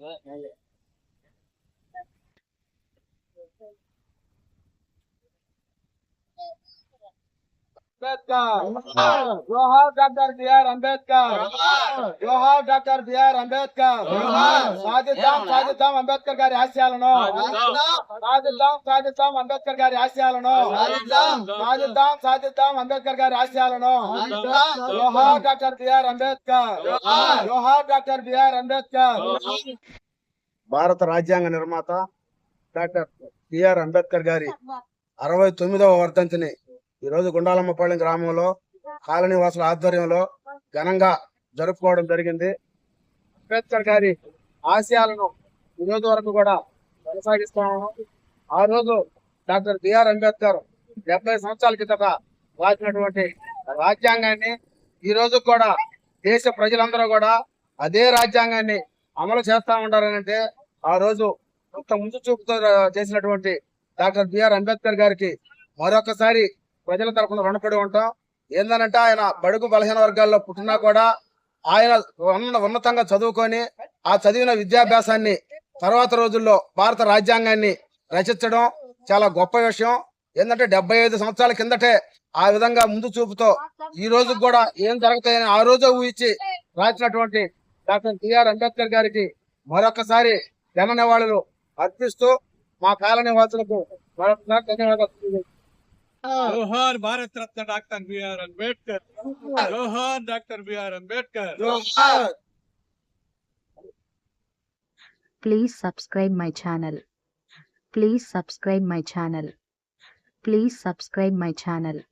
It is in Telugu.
对 అంబేద్కర్. జోహార్ డాక్టర్ బిఆర్ అంబేద్కర్. జోహార్ డాక్టర్ బిఆర్ అంబేద్కర్. సాధిద్దాం సాధిద్దాం అంబేద్కర్ గారి ఆశయాలను. సాధిద్దాం. సాధిద్దాం అంబేద్కర్ గారి ఆశయాలను. సాధిద్దాం. సాధిద్దాం అంబేద్కర్ గారి ఆశయాలను. జోహార్ డాక్టర్ బిఆర్ అంబేద్కర్. జోహార్ డాక్టర్ బిఆర్ అంబేద్కర్. భారత రాజ్యాంగ నిర్మాత డాక్టర్ బిఆర్ అంబేద్కర్ గారి అరవై తొమ్మిదవ వర్ధంతిని ఈ రోజు గుండాలమ్మపాళెం గ్రామంలో కాలనీ వాసుల ఆధ్వర్యంలో ఘనంగా జరుపుకోవడం జరిగింది. అంబేద్కర్ గారి ఆశయాలను ఈరోజు వరకు కూడా కొనసాగిస్తాము ఆ రోజు డాక్టర్ బిఆర్ అంబేద్కర్ డెబ్బై సంవత్సరాల కిందట రాసినటువంటి రాజ్యాంగాన్ని ఈ రోజు కూడా దేశ ప్రజలందరూ కూడా అదే రాజ్యాంగాన్ని అమలు చేస్తా ఉంటారనంటే ఆ రోజు ఇంత ముందు చూపుతో చేసినటువంటి డాక్టర్ బిఆర్ అంబేద్కర్ గారికి మరొకసారి ప్రజల తరఫున రుణపడి ఉంటాం. ఏందనంటే ఆయన బడుగు బలహీన వర్గాల్లో పుట్టినా కూడా ఆయన ఉన్న- ఉన్నతంగా చదువుకొని ఆ చదివిన విద్యాభ్యాసాన్ని తర్వాత రోజుల్లో భారత రాజ్యాంగాన్ని రచించడం చాలా గొప్ప విషయం. ఏంటంటే డెబ్బై ఐదు సంవత్సరాల కిందటే ఆ విధంగా ముందు చూపుతో ఈ రోజు కూడా ఏం జరుగుతాయని ఆ రోజు ఊహించి రాసినటువంటి డాక్టర్ టిఆర్ అంబేద్కర్ గారికి మరొకసారి ఘన నివాళులు అర్పిస్తూ మా కాల నివాసులకు మరొకసారి ధన్యవాదాలు हाँ। जोहर Bharat Ratna doctor B R Ambedkar हाँ। जोहर doctor B R Ambedkar please subscribe my channel please subscribe my channel please subscribe my channel